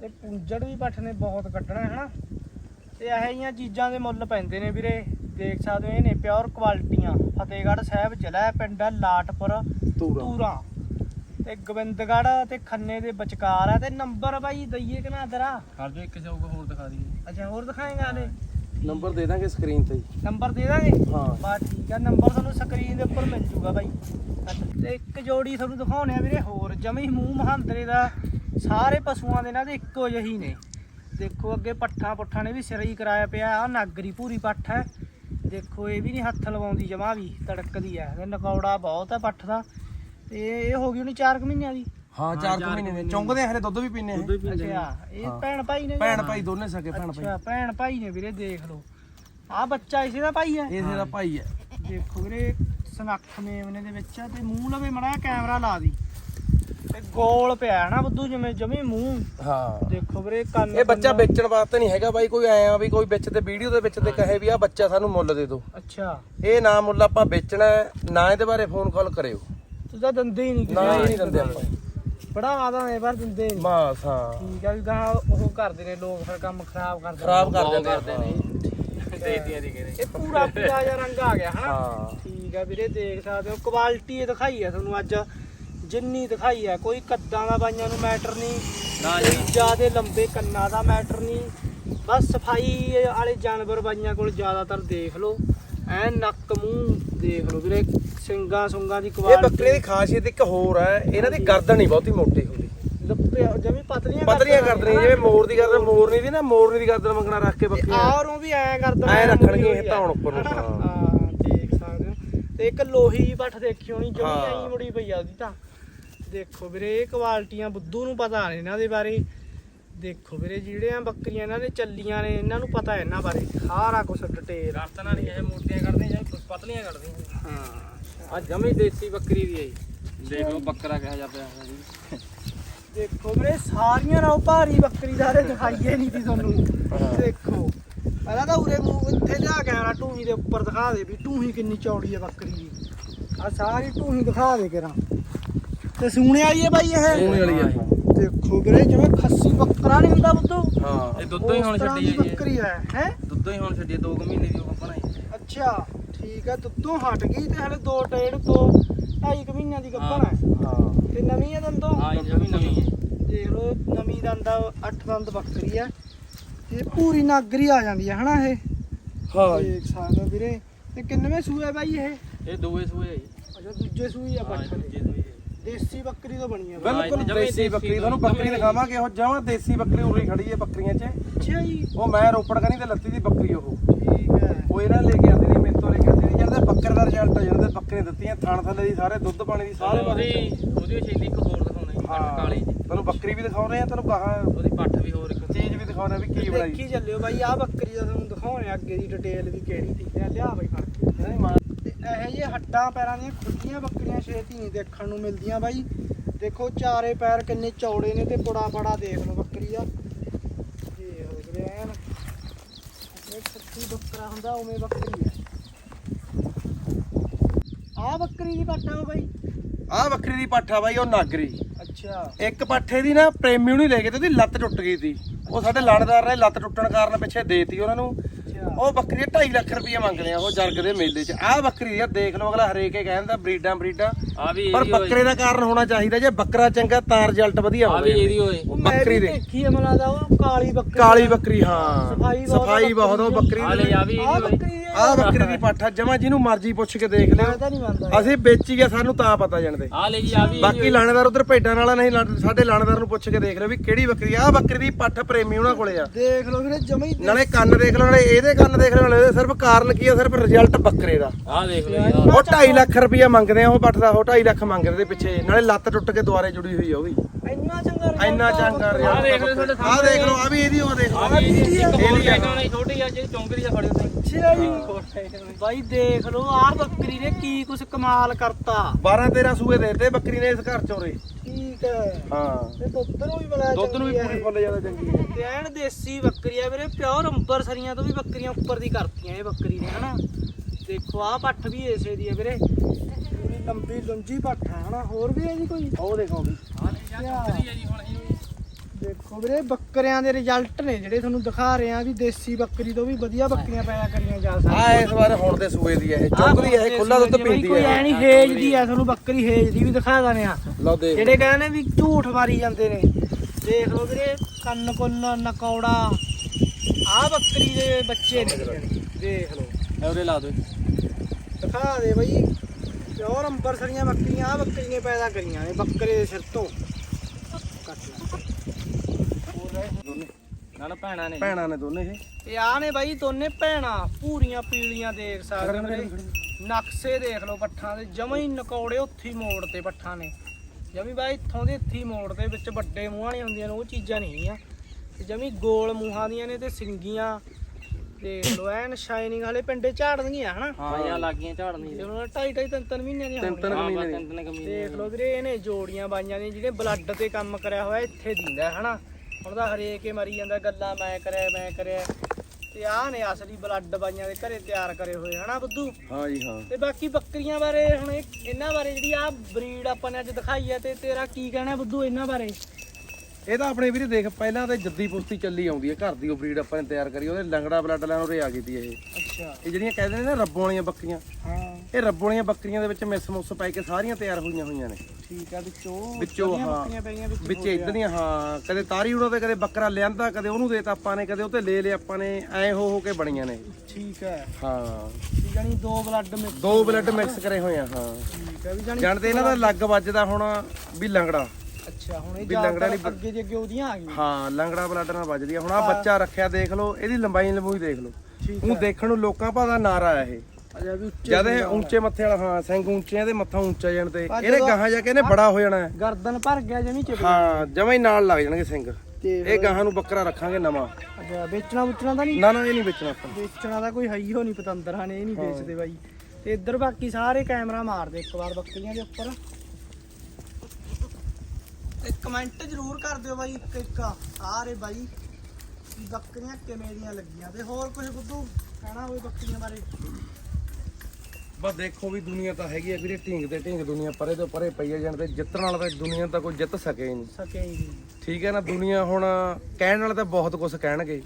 ਤੇ ਪੁੰਜੜ ਵੀ ਪੱਠ ਨੇ ਬਹੁਤ ਕੱਢਣਾ ਹੈ ਹਨਾ? ਤੇ ਇਹੋ ਜਿਹੀਆਂ ਚੀਜ਼ਾਂ ਦੇ ਮੁੱਲ ਪੈਂਦੇ ਨੇ ਵੀਰੇ। ਦੇਖ ਸਕਦੇ ਹੋ ਇਹ ਨੇ ਪਿਓਰ ਕੁਆਲਿਟੀਆਂ ਫਤਿਹਗੜ੍ਹ ਸਾਹਿਬ ਜ਼ਿਲ੍ਹਾ ਪਿੰਡ ਹੈ ਲਾਟਪੁਰ ਤੂਰਾ। ਤੂਰਾ। ਤੇ ਗੋਬਿੰਦਗੜ੍ਹ ਤੇ ਖੰਨੇ ਦੇ ਵਿਚਕਾਰ ਹੈ ਤੇ ਨੰਬਰ ਬਾਈ ਦਈਏ ਕਿ ਨਾ ਤੇਰਾ? ਹਰ ਜੋ ਇੱਕ ਜਾਊਗਾ ਹੋਰ ਦਿਖਾ ਦਈਏ। ਅੱਛਾ ਹੋਰ ਦਿਖਾਏਗਾ ਹਲੇ ਨੰਬਰ ਦੇ ਦਾਂਗੇ ਸਕਰੀਨ ਤੇ। ਨੰਬਰ ਦੇ ਦਾਂਗੇ? ਹਾਂ। ਬਾ ਠੀਕ ਆ ਨੰਬਰ ਤੁਹਾਨੂੰ ਸਕਰੀਨ ਦੇ ਉੱਪਰ ਮਿਲ ਜੂਗਾ ਬਾਈ। ਤੇ ਇੱਕ ਜੋੜੀ ਤੁਹਾਨੂੰ ਦਿਖਾਉਣੇ ਆ ਵੀਰੇ ਹੋਰ ਜਮੀ ਮੂੰਹ ਮਹਾਂਦਰੇ ਦਾ ਸਾਰੇ ਪਸ਼ੂਆਂ ਦੇ ਨਾਲ ਇੱਕੋ ਜਿਹੀ ਨੇ। ਦੇਖੋ ਅੱਗੇ ਪੱਠਾ ਪੁੱਠਾ ਨੇ ਵੀ ਸਿਰ ਹੀ ਕਰਾਇਆ ਪਿਆ ਆ ਨਾਗਰੀ ਪੂਰੀ ਪੱਠ ਹੈ। ਦੇਖੋ ਇਹ ਵੀ ਨਹੀਂ ਹੱਥ ਲਵਾਉਂਦੀ ਜਮਾ ਵੀ ਤੜਕਦੀ ਆ। ਤੇ ਨਕੌੜਾ ਬਹੁਤ ਹੈ ਪੱਠ ਦਾ। ਤੇ ਇਹ ਹੋ ਗਈ ਉਹਨੀ 4 ਮਹੀਨਿਆਂ ਦੀ। ਹਾਂ 4 ਮਹੀਨੇ ਦੇ। ਚੌਂਕਦੇ ਹਲੇ ਦੁੱਧ ਵੀ ਪੀਨੇ ਅੱਛਾ ਇਹ। ਭੈਣ ਭਾਈ ਨੇ ਭੈਣ ਭਾਈ ਦੋਨੇ ਸਕੇ ਭੈਣ ਭਾਈ। ਅੱਛਾ ਭੈਣ ਭਾਈ ਨੇ ਵੀਰੇ ਦੇਖ ਲਓ। ਆ ਬੱਚਾ ਇਸੇ ਦਾ ਭਾਈ ਹੈ। ਇਸੇ ਦਾ ਭਾਈ ਹੈ। ਦੇਖੋ ਵੀਰੇ ਸਨੱਖ ਮੇਵਨੇ ਦੇ ਵਿੱਚ ਤੇ ਮੂੰਹ ਲਵੇ ਮੜਾ ਕੈਮਰਾ ਲਾ ਦੀ। ਤੇ ਗੋਲ ਪਿਆ ਹੈ ਨਾ ਬੁੱਧੂ ਜਿਵੇਂ ਜਮੀ ਮੂੰਹ। ਹਾਂ। ਦੇਖੋ ਵੀਰੇ ਕੰਨ ਇਹ ਬੱਚਾ ਵੇਚਣ ਵਾਸਤੇ ਨਹੀਂ ਹੈਗਾ ਬਾਈ ਕੋਈ ਆਇਆ ਵੀ ਕੋਈ ਵਿੱਚ ਤੇ ਵੀਡੀਓ ਦੇ ਵਿੱਚ ਤੇ ਕਹੇ ਵੀ ਆ ਬੱਚਾ ਸਾਨੂੰ ਮੁੱਲ ਦੇ ਦਿਓ। ਅੱਛਾ। ਇਹ ਨਾ ਮੁੱਲ ਆਪਾਂ ਵੇਚਣਾ ਹੈ, ਨਾ ਇਹਦੇ ਬਾਰੇ ਫੋਨ ਕਾਲ ਕਰਿਓ। ਤੂੰ ਤਾਂ ਦਿੰਦੇ ਹੀ ਨਹੀਂ ਨਾ ਇਹ ਨਹੀਂ ਦਿੰਦੇ ਆਪਾਂ। ਬੜਾ ਆਦਾ ਨੇ ਪਰ ਦਿੰਦੇ ਨਹੀਂ। ਬਸ ਹਾਂ। ਠੀਕ ਆ ਵੀ ਗਾਹਾਂ ਉਹ ਕਰਦੇ ਨੇ ਲੋਕ ਫਿਰ ਕੰਮ ਖਰਾਬ ਕਰਦੇ ਖਰਾਬ ਕਰ ਦਿੰਦੇ। ਨੇ ਦੇਦੀਆਂ ਦੀ ਕਹਿੰਦੇ। ਇਹ ਪੂਰਾ ਪੀਲਾ ਜਿਹਾ ਰੰਗ ਆ ਗਿਆ ਹਨਾ। ਹਾਂ। ਠੀਕ ਆ ਵੀਰੇ ਦੇਖ ਸਕਦੇ ਹੋ ਕੁਆਲਿਟੀ ਇਹ ਦਿਖਾਈ ਆ ਤੁਹਾਨੂੰ ਅੱਜ। ਜਿੰਨੀ ਦਿਖਾਈ ਆ ਕੋਈ ਕੱਦਾਂ ਦਾ ਬਾਈਆਂ ਨੂੰ ਮੈਟਰ ਨਹੀਂ ਨਾ ਜੀ। ਜਿਆਦੇ ਲੰਬੇ ਕੰਨਾਂ ਦਾ ਮੈਟਰ ਨਹੀਂ। ਬਸ ਸਫ਼ਾਈ ਵਾਲੇ ਜਾਨਵਰ ਬਾਈਆਂ ਕੋਲ ਜ਼ਿਆਦਾਤਰ ਦੇਖ ਲਓ। ਐ ਨੱਕ ਮੂੰਹ ਦੇਖ ਲਓ ਵੀਰੇ ਸਿੰਗਾ ਸੁੰਗਾ ਦੀ ਇਹ ਕੁਆਲਿਟੀ ਬੱਕਰੇ ਦੀ ਖਾਸੀਅਤ ਇੱਕ ਹੋਰ ਹੈ ਇਹਨਾਂ ਦੀ ਗਰਦਨ ਨਹੀਂ ਬਹੁਤੀ ਮੋਟੀ ਹੁੰਦੀ। ਜਮੀ ਪਤਲੀਆਂ ਪਤਲੀਆਂ ਜਿਵੇਂ ਮੋਰ ਦੀ ਗਰਦਨ ਮੋਰਨੀ ਦੀ ਨਾ ਮੋਰਨੀ ਦੀ ਗਰਦਨ ਮੰਗਣਾ ਰੱਖ ਕੇ ਬੱਕਰੀਆਂ। ਆਰੋਂ ਵੀ ਐ ਕਰਦਾ ਐਂ ਰੱਖਣਗੇ ਇਹ ਧੌਣ ਉੱਪਰ ਨੂੰ? ਹਾਂ। ਹਾਂ। ਦੇਖ ਸਕਦੇ ਹੋ। ਤੇ ਇੱਕ ਲੋਹੀ ਜਿਹੀ ਪੱਠ ਦੇਖੀ ਹੋਣੀ ਜਮੀ ਹਾਂ। ਐਂ ਮੁੜੀ ਪਈ ਆ ਉਹਦੀ ਤਾਂ। ਦੇਖੋ ਵੀਰੇ ਇਹ ਕੁਆਲਿਟੀਆਂ ਬੁੱਧੂ ਨੂੰ ਪਤਾ ਨੇ ਇਹਨਾਂ ਦੇ ਬਾਰੇ। ਦੇਖੋ ਵੀਰੇ ਜਿਹੜੀਆਂ ਬੱਕਰੀਆਂ ਇਹਨਾਂ ਦੇ ਚੱਲੀਆਂ ਨੇ ਇਹਨਾਂ ਨੂੰ ਪਤਾ ਹੈ ਇਹਨਾਂ ਬਾਰੇ। ਸਾਰਾ ਕੁਝ ਡਿਟੇਲ ਗਰਦਨਾਂ ਨਹੀਂ ਇਹ ਮੋਟੀਆਂ ਕਰਦੇ ਜਾਂ ਪਤਲੀਆਂ ਕਰਦੇ ਹਾਂ। ਆ ਜਮੀ ਦੇਸੀ ਬੱਕਰੀ ਦੀ ਹੈ ਦੇਖ ਲਓ ਬੱਕਰਾ ਕਿਹਾ ਜਾ ਪਿਆ ਹੈ ਜੀ। ਦੇਖੋ ਵੀਰੇ ਸਾਰੀਆਂ ਨਾਲੋਂ ਭਾਰੀ ਬੱਕਰੀ ਦਾ ਤੇ ਦਿਖਾਈਏ ਨਹੀਂ ਤੀ ਤੁਹਾਨੂੰ। ਦੇਖੋ ਪਹਿਲਾਂ ਤਾਂ ਉਰੇ ਇੱਥੇ ਲਿਆ ਕੈਮਰਾ ਟੂਹੀ ਦੇ ਉੱਪਰ ਦਿਖਾ ਦੇ ਵੀ ਟੂਹੀ ਕਿੰਨੀ ਚੌੜੀ ਹੈ ਬੱਕਰੀ ਦੀ। ਆ ਸਾਰੀ ਟੂਹੀ ਦਿਖਾ ਦੇ ਕਿਰਾਂ। ਤੇ ਸੂਣੇ ਵਾਲੀ ਹੈ ਬਾਈ ਇਹ। ਸੂਣੇ ਵਾਲੀ ਹੈ। ਦੇਖੋ ਵੀਰੇ ਜਿਵੇਂ ਖੱਸੀ ਬੱਕਰਾ ਨਹੀਂ ਹੁੰਦਾ ਬੁੱਧੂ? ਹਾਂ। ਇਹ ਦੁੱਧ ਹੀ ਹੁਣ ਛੱਡੀ ਹੈ। ਜੀ ਬੱਕਰੀ ਹੈ ਹੈ? ਦੁੱਧ ਹੀ ਹੁਣ ਛੱਡੀ 2 ਮਹੀਨੇ ਦੀ ਉਹ ਬਣਾਈ ਅੱਛਾ ਠੀਕ ਹੈ ਦੁੱਧੋਂ ਹਟ ਗਈ ਤੇ ਹਲੇ ਦੋ ਡੇਢ ਤੋਂ ਢਾਈ ਕੁ ਮਹੀਨਿਆਂ ਦੀ ਗੱਭਣ ਹੈ। ਹਾਂ ਤੇ ਨਵੀਂ ਹੈ ਦੰਦੋਂ? ਹਾਂ ਇਹ ਜਮੀ ਨਵੀਂ ਹੈ। ਦੇਖ ਲਓ ਨਵੀਂ ਦੰਦ ਆ, ਅੱਠ ਦੰਦ ਬੱਕਰੀ ਆ ਤੇ ਪੂਰੀ ਨਾਗਰੀ ਆ ਜਾਂਦੀ ਹੈ ਹਨਾ ਇਹ? ਹਾਂ। ਦੇਖ ਸਕਦੇ ਹੋ ਵੀਰੇ। ਤੇ ਕਿੰਨਵੇਂ ਸੂਏ ਬਾਈ ਇਹ? ਇਹ ਦੋਵੇਂ ਸੂਏ ਹੈ ਜੀ। ਅੱਛਾ ਦੂਜੇ ਸੂਈ ਆ ਹਾਂ ਦੇਸੀ ਬੱਕਰੀ ਤੋਂ ਬਣੀ ਆ। ਬਿਲਕੁਲ ਦੇਸੀ ਬੱਕਰੀ ਤੁਹਾਨੂੰ ਬੱਕਰੀ ਦਿਖਾਵਾਂਗੇ ਉਹ ਜਮਾਂ ਦੇਸੀ ਬੱਕਰੀ ਉਰੀ ਖੜੀ ਹੈ ਬੱਕਰੀਆਂ 'ਚ। ਅੱਛਾ ਜੀ। ਉਹ ਮੈਂ ਰੋਪੜ ਕਨੀ ਤੇ ਲੱਤੀ ਦੀ ਬੱਕਰੀ ਉਹ। ਠੀਕ ਹੈ। ਉਹ ਇਹਨਾਂ ਲੈ ਕੇ ਆਂਦੀ ਦੀ ਮੇਰੇ ਤੋਂ ਲੈ ਕੇ ਆਂਦੀ ਦੀ ਜਿਹੜੇ ਬੱਕਰੇ ਦਾ ਰਿਜ਼ਲਟ ਜਿਹੜੇ ਬੱਕਰੇ ਦਿੱਤੀਆਂ ਥਣ ਥੱਲੇ ਦੀ ਸਾਰੇ ਦੁੱਧ ਪਾਣੀ ਦੀ ਸਾਰੇ ਉਹਦੀ ਉਹਦੀ ਛੇਲੀ ਇੱਕ ਹੋਰ ਦਿਖਾਉਣਾ ਕਾਲੀ ਜੀ ਤੁਹਾਨੂੰ ਬੱਕਰੀ ਵੀ ਦਿਖਾਉਣੇ ਆ ਤੁਹਾਨੂੰ ਕਹਾ ਉਹਦੀ ਪੱਠ ਵੀ ਹੋਰ ਇੱਕ ਚੀਜ਼ ਵੀ ਦਿਖਾਉਣੇ ਵੀ ਕੀ ਬਣਾਈ। ਦੇਖੀ ਚੱਲਿਓ ਬਾਈ ਆ ਬੱਕਰੀ ਦਾ ਤੁਹਾਨੂੰ ਦਿਖਾਉਣੇ ਅੱਗੇ ਦੀ ਡਿਟੇਲ ਵੀ ਕਿਹੜੀ ਦੀ। ਲਿਆ ਬਾਈ ਫੜ ਕੇ। ਨਹੀਂ ਮਾਰ ਇਹ ਜਿਹੇ ਹੱਡਾਂ ਪੈਰਾਂ ਦੀਆਂ ਖੁੱਲੀਆਂ ਬੱਕਰੀਆਂ ਛੇਤੀ ਨਹੀਂ ਦੇਖਣ ਨੂੰ ਮਿਲਦੀਆਂ ਬਾਈ। ਦੇਖੋ ਚਾਰੇ ਪੈਰ ਕਿੰਨੇ ਚੌੜੇ ਨੇ ਤੇ ਪੁੜਾ ਪੜਾ ਦੇਖ ਲਓ ਬੱਕਰੀ ਦਾ। ਇਹ ਹੋ ਗਿਆ ਐਨ ਇਹ ਸੱਚੀ ਬੱਕਰਾ ਹੁੰਦਾ ਉਵੇਂ ਬੱਕਰੀ ਹੈ। ਆ ਬੱਕਰੀ ਦੀ ਬਾਈ। ਆਹ ਬੱਕਰੀ ਦੀ ਪਾਠਾ ਬਾਈ ਉਹ ਨਾਗਰੀ। ਅੱਛਾ। ਇੱਕ ਪੱਠੇ ਦੀ ਨਾ ਪ੍ਰੇਮੀ ਨਹੀਂ ਲੈ ਕੇ ਤੇ ਉਹਦੀ ਲੱਤ ਟੁੱਟ ਗਈ ਸੀ। ਉਹ ਸਾਡੇ ਲਾੜੇਦਾਰ ਨੇ ਲੱਤ ਟੁੱਟਣ ਕਾਰਨ ਪਿੱਛੇ ਦੇਤੀ ਉਹਨਾਂ ਨੂੰ। ਉਹ ਬੱਕਰੀ 2.5 ਲੱਖ ਰੁਪਏ ਮੰਗਦੇ ਆ ਉਹ ਜਰਗ ਦੇ ਮੇਲੇ 'ਚ। ਆਹ ਬੱਕਰੀ ਆ ਦੇਖ ਲਓ ਅਗਲਾ ਹਰੇਕ ਹੀ ਕਹਿੰਦਾ ਬਰੀਡਾਂ ਬਰੀਡਾਂ। ਆ ਵੀ ਪਰ ਇਹਦੀ ਬੱਕਰੇ ਦਾ ਕਾਰਨ ਹੋਣਾ ਚਾਹੀਦਾ ਜੇ ਬੱਕਰਾ ਚੰਗਾ ਤਾਂ ਰਿਜ਼ਲਟ ਵਧੀਆ ਆ ਵੀ ਹੋਵੇ। ਇਹਦੀ ਹੋਏ। ਉਹ ਮੈਂ ਬੱਕਰੀ ਵੀ ਦੇ। ਦੇਖੀ ਹੈ ਮਲਾ ਦਾ ਉਹ ਕਾਲੀ ਬੱਕਰੀ ਕਾਲੀ ਬੱਕਰੀ ਹਾਂ। ਸਫ਼ਾਈ ਬਹੁਤ ਆ ਸਫ਼ਾਈ ਬਹੁਤ ਉਹ ਬੱਕਰੀ ਆ ਲੈ ਦੀ ਆ ਵੀ ਆ ਬੱਕਰੀ ਹੈ ਆਹ ਬੱਕਰੀ ਦੀ ਪਾਠਾ ਜਮਾ ਜਿਹਨੂੰ ਮਰਜ਼ੀ ਪੁੱਛ ਕੇ ਦੇਖ ਲਿਓ। ਮੈਂ ਤਾਂ ਨਹੀਂ ਮੰਨਦਾ। ਅਸੀਂ ਵੇਚੀ ਆ ਸਾਨੂੰ ਤਾਂ ਪਤਾ ਜਾਣਦੇ। ਆ ਲੈ ਜੀ ਆ ਵੀ ਬਾਕੀ ਲਾਣੇਦਾਰ ਉਧਰ ਭੇਡਾਂ ਵਾਲਾ ਨਹੀਂ ਲਾਣ- ਸਾਡੇ ਲਾਣੇਦਾਰ ਨੂੰ ਪੁੱਛ ਕੇ ਦੇਖ ਲਿਓ ਵੀ ਕਿਹੜੀ ਬੱਕਰੀ ਆ। ਆਹ ਬੱਕਰੀ ਦੀ ਪੱਠ ਪ੍ਰੇਮੀ ਉਹਨਾਂ ਕੋਲੇ ਆ। ਦੇਖ ਲਓ ਵੀਰੇ ਜਮਾ ਹੀ ਨਾਲੇ ਕੰਨ ਦੇਖ ਲਓ ਨਾਲੇ ਇਹਦੇ ਕੰਨ ਦੇਖ ਨਾਲੇ ਇਹਦੇ ਸਿਰਫ ਕਾਰਨ ਕੀ ਆ ਸਿਰਫ ਰਿਜ਼ਲਟ ਬੱਕਰੇ ਦਾ। ਆ ਦੇਖ ਲਓ ਉਹ 2.5 ਲੱਖ ਰੁਪਇਆ ਮੰਗਦੇ ਆ ਉਹ ਪੱਠ ਦਾ ਉਹ 2.5 ਲੱਖ ਮੰਗਦੇ ਦੇ ਪਿੱਛੇ। ਨਾਲੇ ਲੱਤ ਟੁੱਟ ਕੇ ਦੁਆਰੇ ਜੁੜੀ ਹੋਈ ਆ ਉਹ ਵੀ। ਇੰਨਾ ਚੰਗਾ result ਇੰਨਾ ਆ ਚੰਗਾ ਆਹ ਦੇਖ ਲਓ ਤੁਹਾਡੇ ਆਹ ਦੇਖ ਲਓ ਆ ਵੀ ਇਹਦੀ ਉਹ ਦੇਖ ਆ ਲਓ ਵੀ ਇਹਦੀ ਇੱਕ ਹੋਰ ਇਹਦੀ ਆ। ਆਉਣੀ ਛੋਟੀ ਆ ਜਿਹੜੀ ਚੌਂਕੜੀ ਦਾ ਫੜੇ ਉੱਤੇ। ਅੱਛਾ ਜੀ। ਬਾਈ ਦੇਖ ਲਓ ਆਹ ਬੱਕਰੀ ਨੇ ਕੀ ਕੁਛ ਕਮਾਲ ਕਰਤਾ। 12 13 ਸੂਏ ਦੇ ਦਿੱਤੇ ਬੱਕਰੀ ਨੇ ਇਸ ਘਰ ਚੋਂ ਰੇ ਠੀਕ ਹੈ ਹਾਂ। ਤੇ ਦੁੱਧ ਨੂੰ ਵੀ ਬੜਾ ਦੁੱਧ ਨੂੰ ਵੀ ਪੂਰੀ ਫੁੱਲ ਜ਼ਿਆਦਾ ਚੰਗੀ ਹੈ ਤੇ ਐਨ ਦੇਸੀ ਬੱਕਰੀ ਆ ਵੀਰੇ ਪਿਓਰ ਅੰਬਰਸਰੀਆਂ ਤੋਂ ਵੀ ਬੱਕਰੀਆਂ ਉੱਪਰ ਦੀ ਕਰਤੀਆਂ ਇਹ ਬੱਕਰੀ ਨੇ ਹਨਾ? ਦੇਖੋ ਆਹ ਪੱਠ ਵੀ ਏਸੇ ਦੀ ਹੈ ਵੀਰੇ। ਪੂਰੀ ਲੰਬੀ ਲੰਜੀ ਪੱਠ ਹੈ ਹਨਾ? ਹੋਰ ਵੀ ਹੈ ਜੀ ਕੋਈ? ਉਹ ਦੇਖੋ ਵੀ। ਦੇਖੋ ਵੀਰੇ ਬੱਕਰਿਆਂ ਦੇ ਰਿਜ਼ਲਟ ਨੇ ਜਿਹੜੇ ਤੁਹਾਨੂੰ ਦਿਖਾ ਰਹੇ ਆ ਵੀ ਦੇਸੀ ਬੱਕਰੀ ਤੋਂ ਵੀ ਵਧੀਆ ਬੱਕਰੀਆਂ ਪੈਦਾ ਕਰੀਆਂ ਜਾ ਸਕਦੀਆਂ। ਆ ਇਸ ਵਾਰ ਹੁਣ ਦੇ ਸੂਏ ਦੀ ਹੈ ਇਹ ਚੌਂਕਦੀ ਹੈ ਇਹ ਖੁੱਲਾ ਦੁੱਧ ਪੀਂਦੀ ਕੋਈ ਐ ਹੈ ਨਹੀਂ ਹੇਜ ਦੀ ਆ ਤੁਹਾਨੂੰ ਬੱਕਰੀ ਹੇਜ ਦੀ ਵੀ ਦਿਖਾ ਦਨੇ ਆ। ਲਓ ਦੇਖ। ਜਿਹੜੇ ਕਹਿੰਦੇ ਵੀ ਝੂਠ ਮਾਰੀ ਜਾਂਦੇ ਨੇ। ਦੇਖ ਲਓ ਵੀਰੇ ਕੰਨ ਕੁੰਨ ਨਕੌੜਾ। ਆ ਬੱਕਰੀ ਦੇ ਬੱਚੇ ਨੇ। ਦੇਖ ਲਓ। ਐਵਰੇ ਲਾ ਦੋ ਦਿਖਾ ਦੇ ਬਈ। ਪਿਓਰ ਅੰਬਰਸਰੀਆਂ ਬੱਕਰੀਆਂ ਆ ਬੱਕਰੀ ਨੇ ਪੈਦਾ ਕਰੀਆਂ ਨੇ ਬੱਕਰੇ ਦੇ ਸਿਰ ਤੋਂ। ਨਾਲ ਭੈਣਾਂ ਨੇ। ਭੈਣਾਂ ਨੇ ਦੋਨੇ ਇਹ। ਇਹ ਆ ਨੇ ਬਾਈ ਦੋਨੇ ਭੈਣਾਂ ਪੂਰੀਆਂ ਪੀਲੀਆਂ ਦੇਖ ਸਕਦੇ ਹੋ ਵੀਰੇ ਨਕਸ਼ੇ ਦੇਖ ਲਓ ਪੱਠਾਂ ਦੇ ਜਮਾ ਹੀ ਨਕੌੜੇ ਉੱਥੀ ਮੋੜ ਤੇ ਪੱਠਾਂ ਨੇ। ਜਮੀ ਬਾਈ ਇੱਥੋਂ ਦੇ ਇੱਥੀ ਮੋੜ ਦੇ ਵਿੱਚ ਵੱਡੇ ਮੂੰਹਾਂ ਵਾਲੀਆਂ ਹੁੰਦੀਆਂ ਨੇ ਉਹ ਚੀਜ਼ਾਂ ਨਹੀਂ ਹੈਗੀਆਂ ਤੇ ਜਮੀ ਗੋਲ ਮੂੰਹਾਂ ਦੀਆਂ ਨੇ ਤੇ ਸਿੰਗੀਆਂ। ਦੇਖ ਲਓ ਐਨ ਸ਼ਾਈਨਿੰਗ ਵਾਲੇ ਪਿੰਡੇ ਝਾੜਨਗੀਆਂ ਹਨਾ? ਹਾਂ ਯਾ ਲੱਗੀਆਂ ਝਾੜਨੀ ਤੇ ਉਹਨਾਂ ਢਾਈ ਢਾਈ ਤਿੰਨ ਤਿੰਨ ਮਹੀਨਿਆਂ ਦੀਆਂ ਤਿੰਨ ਹੋਣਗੀਆਂ। ਤਿੰਨ ਹਾਂ ਕਮੀਨੇ ਬਸ ਨੇ ਤਿੰਨ ਤਿੰਨ ਕਮੀਨੇ ਦੇਖ ਲਓ ਵੀਰੇ ਇਹਨੇ ਜੋੜੀਆਂ ਬਾਈਆਂ ਨੇ ਜਿਹੜੇ ਬਲੱਡ ਤੇ ਕੰਮ ਕਰਿਆ ਹੋਇਆ ਇੱਥੇ ਦਿੰਦਾ ਹਨਾ? ਹੁਣ ਤਾਂ ਹਰੇਕ ਹੀ ਮਰੀ ਜਾਂਦਾ ਗੱਲਾਂ ਮੈਂ ਕਰਿਆ ਮੈਂ ਕਰਿਆ। ਤੇ ਆਹ ਨੇ ਅਸਲੀ ਬਲੱਡ ਬਾਈਆਂ ਦੇ ਘਰੇ ਤਿਆਰ ਕਰੇ ਹੋਏ ਹਨਾ ਬੁੱਧੂ? ਹਾਂ ਜੀ ਹਾਂ। ਤੇ ਬਾਕੀ ਬੱਕਰੀਆਂ ਬਾਰੇ ਹੁਣ ਇਹ- ਇਹਨਾਂ ਬਾਰੇ ਜਿਹੜੀ ਆ ਬਰੀਡ ਆਪਾਂ ਨੇ ਅੱਜ ਦਿਖਾਈ ਹੈ ਤੇ ਤੇਰਾ ਕੀ ਕਹਿਣਾ ਬੁੱਧੂ ਇਹਨਾਂ ਬਾਰੇ? ਇਹ ਤਾਂ ਆਪਣੇ ਵੀਰੇ ਦੇਖ ਪਹਿਲਾਂ ਤਾਂ ਜੱਦੀ ਪੁਸਤੀ ਚੱਲੀ ਆਉਂਦੀ ਹੈ ਘਰ ਦੀ ਉਹ ਬਰੀਡ ਆਪਾਂ ਨੇ ਤਿਆਰ ਕਰੀ ਉਹਦੇ ਲੰਗੜਾ ਬਲੱਡ ਲਾਈਨ ਉਰੇ ਆ ਗਈ ਤੀ ਇਹ। ਅੱਛਾ। ਇਹ ਜਿਹੜੀਆਂ ਕਹਿੰਦੇ ਨੇ ਨਾ ਰੱਬੋਂ ਵਾਲੀਆਂ ਬੱਕਰੀਆਂ ਹਾਂ। ਇਹ ਰੱਬੋਂ ਵਾਲੀਆਂ ਬੱਕਰੀਆਂ ਦੇ ਵਿੱਚ ਮਿਸ ਮੁਸ ਪੈ ਕੇ ਸਾਰੀਆਂ ਤਿਆਰ ਹੋਈਆਂ ਹੋਈਆਂ ਨੇ। ਠੀਕ ਆ ਵਿੱਚੋਂ ਵਿੱਚੋਂ ਹਾਂ। ਵਿੱਚ ਇਦਾਂ ਦੀਆਂ ਹਾਂ ਕਦੇ ਤਾਰੀ ਉਹਨਾਂ ਤੇ ਕਦੇ ਬੱਕਰਾ ਲਿਆਂਦਾ ਕਦੇ ਉਹਨੂੰ ਦੇਤਾ ਆਪਾਂ ਨੇ ਕਦੇ ਉਹ ਤੇ ਲੈ ਲਿਆ ਆਪਾਂ ਨੇ ਐ ਹੋ ਹੋ ਕੇ ਬਣੀਆਂ ਨੇ। ਠੀਕ ਹੈ। ਹਾਂ ਜਾਨੀ ਦੋ ਬਲੱਡ ਮਿਕਸ ਦੋ ਬਲੱਡ ਮਿਕਸ ਕਰੇ ਹੋਏ ਆ ਹਾਂ। ਠੀਕ ਹੈ ਵੀ ਜਾਨੀ ਜਾਣਦੇ ਇਹਨਾਂ ਦਾ ਲੱਗ ਵੱਜਦਾ ਹੁਣ ਵੀ ਲੰਗੜਾ। ਅੱਛਾ ਹੁਣ ਇਹ ਵੀ ਲੰਗੜਾ ਜ਼ਿਆਦਾਤਰ ਨਹੀਂ- ਅੱਗੇ ਦੀ ਅੱਗੇ ਉਹਦੀਆਂ ਆ ਗਈਆਂ। ਹਾਂ ਲੰਗੜਾ ਬਲੱਡ ਨਾਲ ਵੱਜਦੀ ਆ ਹੁਣ ਆ ਬੱਚਾ ਰੱਖਿਆ ਦੇਖ ਲਓ ਇਹਦੀ ਲੰਬਾਈ ਲੰਬੂਈ ਦੇਖ ਲਓ। ਠੀਕ ਉਹ ਦੇਖਣ ਨੂੰ ਲੋਕਾਂ ਭਾਦਾ ਨਾਰਾ ਆ ਇਹ। ਅਜਾ ਵੀ ਉੱਚੇ ਜਦ ਇਹ ਉੱਚੇ ਮੱਥੇ ਵਾਲਾ ਹਾਂ ਸਿੰਘ ਉੱਚੇ ਇਹਦੇ ਮੱਥਾ ਉੱਚਾ ਜਾਣ ਤੇ। ਆ ਇਹਨੇ ਜਦੋਂ- ਗਾਹਾਂ ਜਾ ਕੇ ਇਹਨੇ ਬੜਾ ਹੋ ਜਾਣਾ ਹੈ। ਗਰਦਨ ਭਰ ਗਿਆ ਜਮੀ ਚਿਪ ਹਾਂ ਜਮਾਂ ਹੀ ਨਾਲ ਲੱਗ ਜਾਣਗੇ ਸਿੰਘ। ਤੇ ਇਹ ਗਾਹਾਂ ਨੂੰ ਬੱਕਰਾ ਰੱਖਾਂਗੇ ਨਵਾਂ। ਅੱਛਾ ਵੇਚਣਾ ਵੁਚਣਾ ਤਾਂ ਨਹੀਂ? ਨਾ ਨਾ ਇਹ ਨਹੀਂ ਵੇਚਣਾ ਆਪਾਂ। ਵੇਚਣਾ ਤਾਂ ਕੋਈ ਹੈ ਹੀ ਹੋ ਨਹੀਂ ਪਤੰਦਰਾਂ ਨੇ ਇਹ ਨਹੀਂ ਵੇਚਦੇ ਬਾਈ। ਤੇ ਇੱਧਰ ਬਾਕੀ ਸਾਰੇ ਕੈਮਰਾ ਮਾਰਦੇ ਇੱਕ ਵਾਰ ਬੱਕਰੀਆਂ ਦੇ ਉੱਪਰ। ਤੇ ਕਮੈਂਟ ਜ਼ਰੂਰ ਕਰ ਦਿਓ ਬਾਈ ਇੱਕ ਇੱਕ। ਸਾਰੇ ਬਾਈ ਬੱਕਰੀਆਂ ਕਿਵੇਂ ਦੀਆਂ ਲੱਗੀਆਂ ਤੇ ਹੋਰ ਕੁਝ ਬੁੱਧੂ ਕਹਿਣਾ ਹੋਵੇ ਬੱਕਰੀਆਂ ਬਾਰੇ। ਬਸ ਦੇਖੋ ਵੀ ਦੁਨੀਆ ਤਾਂ ਹੈਗੀ ਆ ਵੀਰੇ ਢੀਂਗ ਤੇ ਢੀਂਗ ਦੁਨੀਆ ਪਰੇ ਤੋਂ ਪਰੇ ਪਈ ਆ ਜਾਣ ਤੇ ਜਿੱਤਣ ਵਾਲਾ ਤਾਂ ਦੁਨੀਆ ਤਾਂ ਕੋਈ ਜਿੱਤ ਸਕੇ ਹੀ ਨਹੀਂ। ਸਕੇ ਹੀ ਨਹੀਂ। ਠੀਕ ਹੈ ਨਾ ਦੁਨੀਆ ਹੁਣ ਕਹਿਣ ਵਾਲੇ ਤਾਂ ਬਹੁਤ ਕੁਝ ਕਹਿਣਗੇ।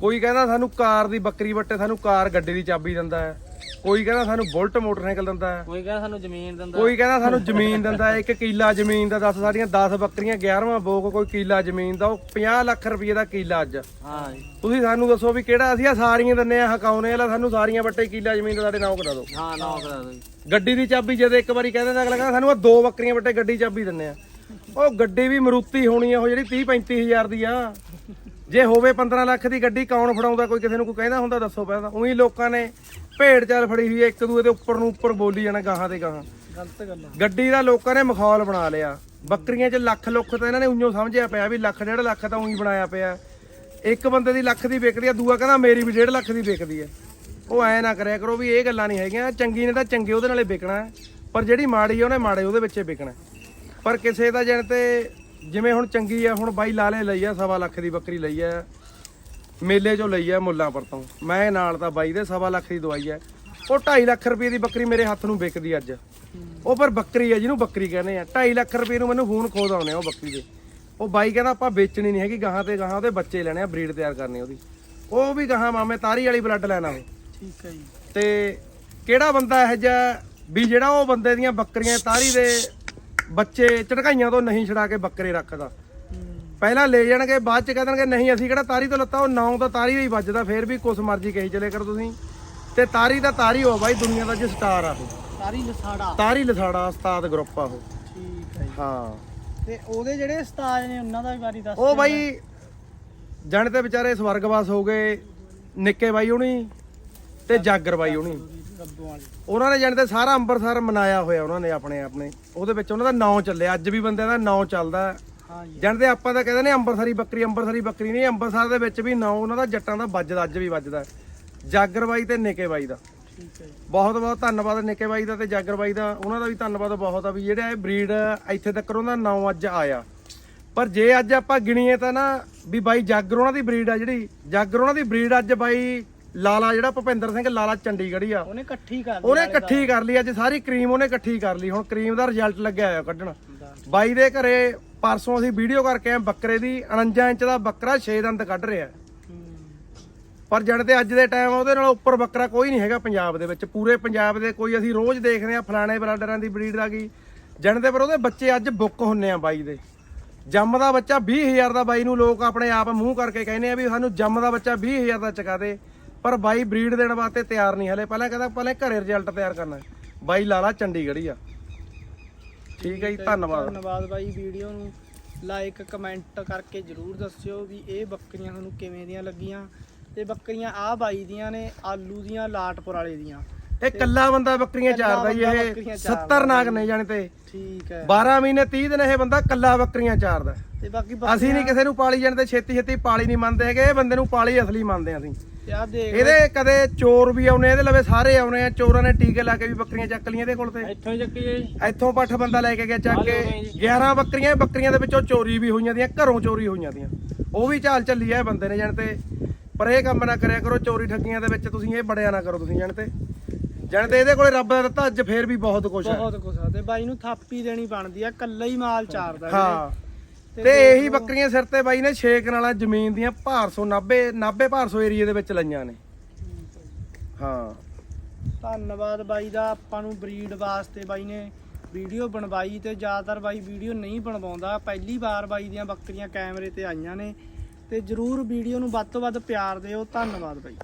ਕੋਈ ਕਹਿੰਦਾ ਸਾਨੂੰ ਕਾਰ ਦੀ ਬੱਕਰੀ ਵੱਟੇ ਸਾਨੂੰ ਕਾਰ ਗੱਡੀ ਦੀ ਚਾਬੀ ਦਿੰਦਾ ਹੈ। ਕੋਈ ਕਹਿੰਦਾ ਸਾਨੂੰ ਬੁਲਟ ਮੋਟਰਸਾਈਕਲ ਦਿੰਦਾ ਹੈ। ਕੋਈ ਕਹਿੰਦਾ ਸਾਨੂੰ ਜ਼ਮੀਨ ਦਿੰਦਾ ਕੋਈ ਕਹਿੰਦਾ ਸਾਨੂੰ ਜ਼ਮੀਨ ਦਿੰਦਾ ਹੈ, ਇੱਕ ਕਿੱਲਾ ਜ਼ਮੀਨ ਦਾ ਦੱਸ ਸਾਡੀਆਂ 10 ਬੱਕਰੀਆਂ 11ਵਾਂ ਬੋਕ ਕੋਈ ਕਿੱਲਾ ਜ਼ਮੀਨ ਦਾ ਉਹ 50 ਲੱਖ ਰੁਪਏ ਦਾ ਕਿੱਲਾ ਅੱਜ। ਹਾਂ ਤੁਸੀਂ ਸਾਨੂੰ ਦੱਸੋ ਵੀ ਕਿਹੜਾ ਅਸੀਂ ਆ ਸਾਰੀਆਂ ਦਿੰਨੇ ਆ ਹਕਾਉਨੇ ਵਾਲਾ ਸਾਨੂੰ ਸਾਰੀਆਂ ਵੱਟੇ ਕਿੱਲਾ ਜ਼ਮੀਨ ਦਾ ਸਾਡੇ ਨਾਮ ਕਰਾ ਦਿਓ। ਹਾਂ ਨਾ ਕਰਾ ਦੋ ਜੀ। ਗੱਡੀ ਦੀ ਚਾਬੀ ਜਦ ਇੱਕ ਵਾਰੀ ਕਹਿੰਦੇ ਤਾਂ ਅਗਲਾ ਕਹਿੰਦਾ ਸਾਨੂੰ ਆ ਦੋ ਬੱਕਰੀਆਂ ਵੱਟੇ ਗੱਡੀ ਚਾਬੀ ਦਿੰਨੇ ਆ। ਉਹ ਗੱਡੀ ਵੀ ਮਰੂਤੀ ਹੋਣੀ ਆ ਉਹ ਜਿਹੜੀ 30 35 ਹਜ਼ਾਰ ਦੀ ਆ। ਜੇ ਹੋਵੇ 15 ਲੱਖ ਦੀ ਗੱਡੀ ਕੌਣ ਫੜਾਉਂਦਾ? ਕੋਈ ਕਿਸੇ ਨੂੰ ਕੋਈ ਕਹਿੰਦਾ ਹੁੰਦਾ ਦੱਸੋ ਪਹਿਲਾਂ। ਉਹੀ ਲੋਕਾਂ ਨੇ ਭੇਡ ਚਾਲ ਫੜੀ ਹੋਈ ਹੈ ਇੱਕ ਦੂਏ ਦੇ ਉੱਪਰ ਨੂੰ ਉੱਪਰ ਬੋਲੀ ਜਾਣਾ ਗਾਹਾਂ ਤੇ ਗਾਹਾਂ। ਗਲਤ ਗੱਲ ਆ। ਗੱਡੀ ਦਾ ਲੋਕਾਂ ਨੇ ਮਖੌਲ ਬਣਾ ਲਿਆ। ਬੱਕਰੀਆਂ 'ਚ ਲੱਖ ਲੁੱਖ ਤਾਂ ਇਹਨਾਂ ਨੇ ਉਈਓ ਸਮਝਿਆ ਪਿਆ ਵੀ ਲੱਖ ਡੇਢ ਲੱਖ ਤਾਂ ਉਹੀ ਬਣਾਇਆ ਪਿਆ। ਇੱਕ ਬੰਦੇ ਦੀ ਲੱਖ ਦੀ ਵਿਕਦੀ ਆ ਦੂਆ ਕਹਿੰਦਾ ਮੇਰੀ ਵੀ ਡੇਢ ਲੱਖ ਦੀ ਵਿਕਦੀ ਹੈ ਉਹ ਐ ਨਾ ਕਰਿਆ ਕਰੋ ਵੀ ਇਹ ਗੱਲਾਂ ਨਹੀਂ ਹੈਗੀਆਂ ਚੰਗੀ ਨੇ ਤਾਂ ਚੰਗੇ ਉਹਦੇ ਨਾਲੇ ਵਿਕਣਾ ਪਰ ਜਿਹੜੀ ਮਾੜੀ ਆ ਉਹਨੇ ਮਾੜੇ ਉਹਦੇ ਵਿੱਚੇ ਵਿਕਣਾ। ਪਰ ਕਿਸੇ ਦਾ ਜਣ ਤੇ ਜਿਵੇਂ ਹੁਣ ਚੰਗੀ ਆ ਹੁਣ ਬਾਈ ਲਾਲੇ ਲਈ ਆ ਸਵਾ ਲੱਖ ਦੀ ਬੱਕਰੀ ਲਈ ਆ। ਮੇਲੇ ਚੋਂ ਲਈ ਆ ਮੁੱਲਾਂਪੁਰ ਤੋਂ। ਮੈਂ ਨਾਲ ਤਾਂ ਬਾਈ ਦੇ ਸਵਾ ਲੱਖ ਦੀ ਦਵਾਈ ਆ। ਉਹ 2.5 ਲੱਖ ਰੁਪਏ ਦੀ ਬੱਕਰੀ ਮੇਰੇ ਹੱਥ ਨੂੰ ਵਿਕਦੀ ਅੱਜ। ਉਹ ਪਰ ਬੱਕਰੀ ਹੈ ਜਿਹਨੂੰ ਬੱਕਰੀ ਕਹਿੰਦੇ ਆ। 2.5 ਲੱਖ ਰੁਪਏ ਨੂੰ ਮੈਨੂੰ ਫੋਨ ਖੋਦ ਆਉਣੇ ਆ ਉਹ ਬੱਕਰੀ ਦੇ। ਉਹ ਬਾਈ ਕਹਿੰਦਾ ਆਪਾਂ ਵੇਚਣੀ ਨਹੀਂ ਹੈਗੀ ਗਾਹਾਂ ਤੇ ਗਾਹਾਂ ਉਹਦੇ ਬੱਚੇ ਲੈਣੇ ਆ ਬਰੀਡ ਤਿਆਰ ਕਰਨੀ ਉਹਦੀ। ਉਹ ਵੀ ਗਾਹਾਂ ਮਾਮੇ ਤਾਰੀ ਵਾਲੀ ਬਲੱਡ ਲੈਣਾ ਉਹ ਠੀਕ ਹੈ ਜੀ। ਤੇ ਕਿਹੜਾ ਬੰਦਾ ਇਹ ਜਿਹਾ ਵੀ ਜਿਹੜਾ ਉਹ ਬੰਦੇ ਦੀਆਂ ਬੱਕਰੀਆਂ ਤਾਰੀ ਦੇ ਬੱਚੇ ਝਟਕਾਈਆਂ ਤੋਂ ਨਹੀਂ ਛਡਾ ਕੇ ਬੱਕਰੇ ਰੱਖਦਾ? ਪਹਿਲਾਂ ਲੈ ਜਾਣਗੇ ਬਾਅਦ ਚ ਕਹਿ ਦੇਣਗੇ ਨਹੀਂ ਅਸੀਂ ਕਿਹੜਾ ਤਾਰੀ ਤੋਂ ਲੱਤਾ ਉਹ ਨੌ ਤਾਂ ਤਾਰੀ ਹੀ ਵੱਜਦਾ ਫੇਰ ਵੀ ਕੁਛ ਮਰਜ਼ੀ ਕਹੀ ਚਲੇ ਕਰ ਤੁਸੀਂ। ਤੇ ਤਾਰੀ ਦਾ ਤਾਰੀ ਹੋ ਬਾਈ ਦੁਨੀਆ ਦਾ ਜੇ ਸਟਾਰ ਆ ਉਹ। ਸਾਰੀ ਲਸਾੜਾ। ਤਾਰੀ ਲਸਾੜਾ ਉਸਤਾਦ ਗਰੁੱਪ ਆ ਉਹ। ਠੀਕ ਹੈ ਜੀ। ਹਾਂ। ਤੇ ਉਹਦੇ ਜਿਹੜੇ ਉਸਤਾਦ ਨੇ ਉਹਨਾਂ ਦਾ ਵੀ ਬਾਰੇ ਦੱਸ ਉਹ ਬਾਈ ਜਾਣੇ ਤੇ ਵਿਚਾਰੇ ਸਵਰਗਵਾਸ ਹੋ ਗਏ ਨਿੱਕੇ ਬਾਈ ਹੁਣੀ ਤੇ ਜਾਗਰ ਬਾਈ ਹੁਣੀ। ਰੱਬੋਂ ਵਾਲੇ ਉਹਨਾਂ ਨੇ ਜਾਣੇ ਤੇ ਸਾਰਾ ਅੰਮ੍ਰਿਤਸਰ ਮਨਾਇਆ ਹੋਇਆ ਉਹਨਾਂ ਨੇ ਆਪਣੇ ਆਪਣੇ ਉਹਦੇ ਵਿੱਚ ਉਹਨਾਂ ਦਾ ਨਾਂ ਚੱਲਿਆ ਅੱਜ ਵੀ ਬੰਦਿਆਂ ਦਾ ਨਾਂ ਚੱਲਦਾ। ਜਾਣਦੇ ਆਪਾਂ ਤਾਂ ਕਹਿੰਦੇ ਨੇ ਅੰਮ੍ਰਿਤਸਰੀ ਬੱਕਰੀ ਅੰਮ੍ਰਿਤਸਰੀ ਬੱਕਰੀ ਨਹੀਂ ਅੰਮ੍ਰਿਤਸਰ ਦੇ ਵਿੱਚ ਵੀ ਨਾਂ ਉਹਨਾਂ ਦਾ ਜੱਟਾਂ ਦਾ ਵੱਜਦਾ ਅੱਜ ਵੀ ਵੱਜਦਾ। ਜਾਗਰ ਬਾਈ ਤੇ ਨਿੱਕੇ ਬਾਈ ਦਾ ਬਹੁਤ ਬਹੁਤ ਧੰਨਵਾਦ ਨਿੱਕੇ ਬਾਈ ਦਾ ਤੇ ਜਾਗਰ ਬਾਈ ਦਾ। ਉਹਨਾਂ ਦਾ ਵੀ ਧੰਨਵਾਦ ਬਹੁਤ ਆ ਵੀ ਜਿਹੜਾ ਇਹ ਬਰੀਡ ਇੱਥੇ ਤੱਕ ਉਹਦਾ ਨਾਂ ਅੱਜ ਆਇਆ। ਪਰ ਜੇ ਅੱਜ ਆਪਾਂ ਗਿਣੀਏ ਤਾਂ ਨਾ ਵੀ ਬਾਈ ਜਾਗਰ ਉਹਨਾਂ ਦੀ ਬਰੀਡ ਆ ਜਿਹੜੀ ਜਾਗਰ ਉਹਨਾਂ ਦੀ ਬਰੀਡ ਅੱਜ ਬਾਈ ਲਾਲਾ ਜਿਹੜਾ ਭੁਪਿੰਦਰ ਸਿੰਘ ਲਾਲਾ ਚੰਡੀਗੜ੍ਹੀ ਆ। ਉਹਨੇ ਇਕੱਠੀ ਕਰ ਉਹਨੇ ਇਕੱਠੀ ਕਰ ਲਈ ਅੱਜ ਸਾਰੀ ਕਰੀਮ ਉਹਨੇ ਇਕੱਠੀ ਕਰ ਲਈ ਹੁਣ ਕਰੀਮ ਦਾ ਰਿਜ਼ਲਟ ਲੱਗਿਆ ਹੋਇਆ ਕੱਢਣ। ਬਾਈ ਦੇ ਘਰੇ ਪਰਸੋਂ ਅਸੀਂ ਵੀਡੀਓ ਕਰਕੇ ਆਏ, ਬੱਕਰੇ ਦੀ 49 ਇੰਚ ਦਾ ਬੱਕਰਾ 6 ਦੰਦ ਕੱਢ ਰਿਹਾ। ਪਰ ਜਦ ਤੇ ਅੱਜ ਦੇ ਟਾਈਮ ਉਹਦੇ ਨਾਲ ਉੱਪਰ ਬੱਕਰਾ ਕੋਈ ਨਹੀਂ ਹੈਗਾ ਪੰਜਾਬ ਦੇ ਵਿੱਚ। ਪੂਰੇ ਪੰਜਾਬ ਦੇ ਕੋਈ ਅਸੀਂ ਰੋਜ਼ ਦੇਖਦੇ ਆ ਫਲਾਣੇ ਬਰਾਡਰਾਂ ਦੀ ਬਰੀਡ ਦਾ ਕੀ। ਜਣ ਦੇ ਪਰ ਉਹਦੇ ਬੱਚੇ ਅੱਜ ਬੁੱਕ ਹੁੰਨੇ ਆ ਬਾਈ ਦੇ। ਜੰਮ ਦਾ ਬੱਚਾ 20000 ਦਾ ਬਾਈ ਨੂੰ ਲੋਕ ਆਪਣੇ ਆਪ ਮੂੰਹ ਕਰਕੇ ਕਹਿੰਦੇ ਆ ਵੀ ਸਾਨੂੰ ਜੰਮ ਦਾ ਬੱਚਾ 20000 ਦਾ ਚਕਾ ਦੇ। ਪਰ ਬਾਈ ਬਰੀਡ ਦੇਣ ਵਾਸਤੇ ਤਿਆਰ ਨਹੀਂ, ਹਲੇ ਪਹਿਲਾਂ ਕਹਿੰਦਾ ਪਹਿਲਾਂ ਘਰੇ ਰਿਜ਼ਲਟ ਤਿਆਰ ਕਰਨਾ। ਹੈ। ਬਾਈ ਲਾਲਾ ਚੰਡੀਗੜ੍ਹੀ ਆ। ਠੀਕ ਹੈ ਜੀ ਧੰਨਵਾਦ। ਧੰਨਵਾਦ ਬਾਈ ਵੀਡੀਓ ਨੂੰ। ਲਾਈਕ ਕਮੈਂਟ ਕਰਕੇ ਜਰੂਰ ਦੱਸਿਓ ਵੀ ਇਹ ਬੱਕਰੀਆਂ ਤੁਹਾਨੂੰ ਕਿਵੇਂ ਦੀਆਂ ਲੱਗੀਆਂ। ਤੇ ਬੱਕਰੀਆਂ ਆ ਬਾਈ ਦੀਆਂ ਨੇ ਆਲੂ ਦੀਆਂ ਲਾਟਪੁਰ ਵਾਲੇ ਦੀਆਂ। ਇਹ ਕੱਲਾ ਬੰਦਾ ਬੱਕਰੀਆਂ ਚਾਰਦਾ ਜੀ ਇਹ ਬੱਕਰੀਆਂ 70 ਨਾਗ ਨੇ ਜਾਣੇ ਤੇ। ਠੀਕ ਹੈ। 12 ਮਹੀਨੇ 30 ਦਿਨ ਇਹ ਬੰਦਾ ਕੱਲਾ ਬੱਕਰੀਆਂ ਚਾਰਦਾ। ਤੇ ਬਾਕੀ ਅਸੀਂ ਨਹੀਂ ਕਿਸੇ ਨੂੰ ਪਾਲੀ ਜਾਣਦੇ ਛੇਤੀ ਛੇਤੀ ਪਾਲੀ ਨਹੀਂ ਮੰਨਦੇ ਹੈਗੇ ਇਹ ਬੰਦੇ ਨੂੰ ਪਾਲੀ ਅਸਲੀ ਮੰਨਦੇ ਹਾਂ ਅਸੀਂ। ਤੇ ਆ ਦੇਖ ਇਹਦੇ ਕਦੇ ਚੋਰ ਵੀ ਆਉਣੇ ਇਹਦੇ ਲਵੇ ਸਾਰੇ ਆਉਣੇ ਆ। ਚੋਰਾਂ ਨੇ ਟੀਕੇ ਲਾ ਕੇ ਵੀ ਬੱਕਰੀਆਂ ਚੱਕ ਲਈਆਂ ਇਹਦੇ ਕੋਲ ਤੇ। ਇੱਥੋਂ ਹੀ ਚੱਕੀ ਜੀ। ਇੱਥੋਂ ਪੱਠ ਬੰਦਾ ਲੈ ਕੇ ਗਿਆ ਚੱਕ ਕੇ। 11 ਬੱਕਰੀਆਂ ਇਹ ਬੱਕਰੀਆਂ ਦੇ ਵਿੱਚੋਂ ਚੋਰੀ ਵੀ ਹੋਈਆਂ ਦੀਆਂ ਘਰੋਂ ਚੋਰੀ ਹੋਈਆਂ ਦੀਆਂ। ਉਹ ਵੀ ਚਾਲ ਚੱਲੀ ਆ ਇਹ ਬੰਦੇ ਨੇ ਜਾਣ ਤੇ। ਪਰ ਇਹ ਕੰਮ ਨਾ ਕਰਿਆ ਕਰੋ ਚੋਰੀ ਠੱਗੀਆਂ ਦੇ ਵਿੱਚ ਤੁਸੀਂ ਇਹ ਬੜਿਆ ਨਾ ਕਰੋ ਤੁਸੀਂ ਜਾਣ ਤੇ। ਜਾਣ ਤੇ ਇਹਦੇ ਕੋਲੇ ਰੱਬ ਦਾ ਦਿੱਤਾ ਅੱਜ ਫੇਰ ਵੀ ਬਹੁਤ ਕੁਝ ਹੈ ਬਹੁਤ ਕੁਛ ਆ। ਤੇ ਬਾਈ ਨੂੰ ਥਾਪੀ ਦੇਣੀ ਬਣਦੀ ਆ ਕੱਲਾ ਹੀ ਮਾਲ ਚਾਰਦਾ ਹਾਂ। ਤੇ ਇਹੀ ਬੱਕਰੀਆਂ ਸਿਰ ਤੇ ਬਾਈ ਨੇ 6 ਕਨਾਲਾਂ ਜ਼ਮੀਨ ਦੀਆਂ ਭਾਰਸੋ 90 90 ਭਾਰਸੋ ਏਰੀਏ ਦੇ ਵਿੱਚ ਲਈਆਂ ਨੇ। ਹਾਂ। ਧੰਨਵਾਦ ਬਾਈ ਦਾ ਆਪਾਂ ਨੂੰ ਬਰੀਡ ਵਾਸਤੇ ਬਾਈ ਨੇ ਵੀਡੀਓ ਬਣਵਾਈ ਤੇ ਜ਼ਿਆਦਾਤਰ ਬਾਈ ਵੀਡੀਓ ਨਹੀਂ ਬਣਵਾਉਂਦਾ। ਪਹਿਲੀ ਵਾਰ ਬਾਈ ਦੀਆਂ ਬੱਕਰੀਆਂ ਕੈਮਰੇ ਤੇ ਆਈਆਂ ਨੇ ਤੇ ਜਰੂਰ ਵੀਡੀਓ ਨੂੰ ਵੱਧ ਤੋਂ ਵੱਧ ਪਿਆਰ ਦਿਓ। ਧੰਨਵਾਦ ਬਾਈ।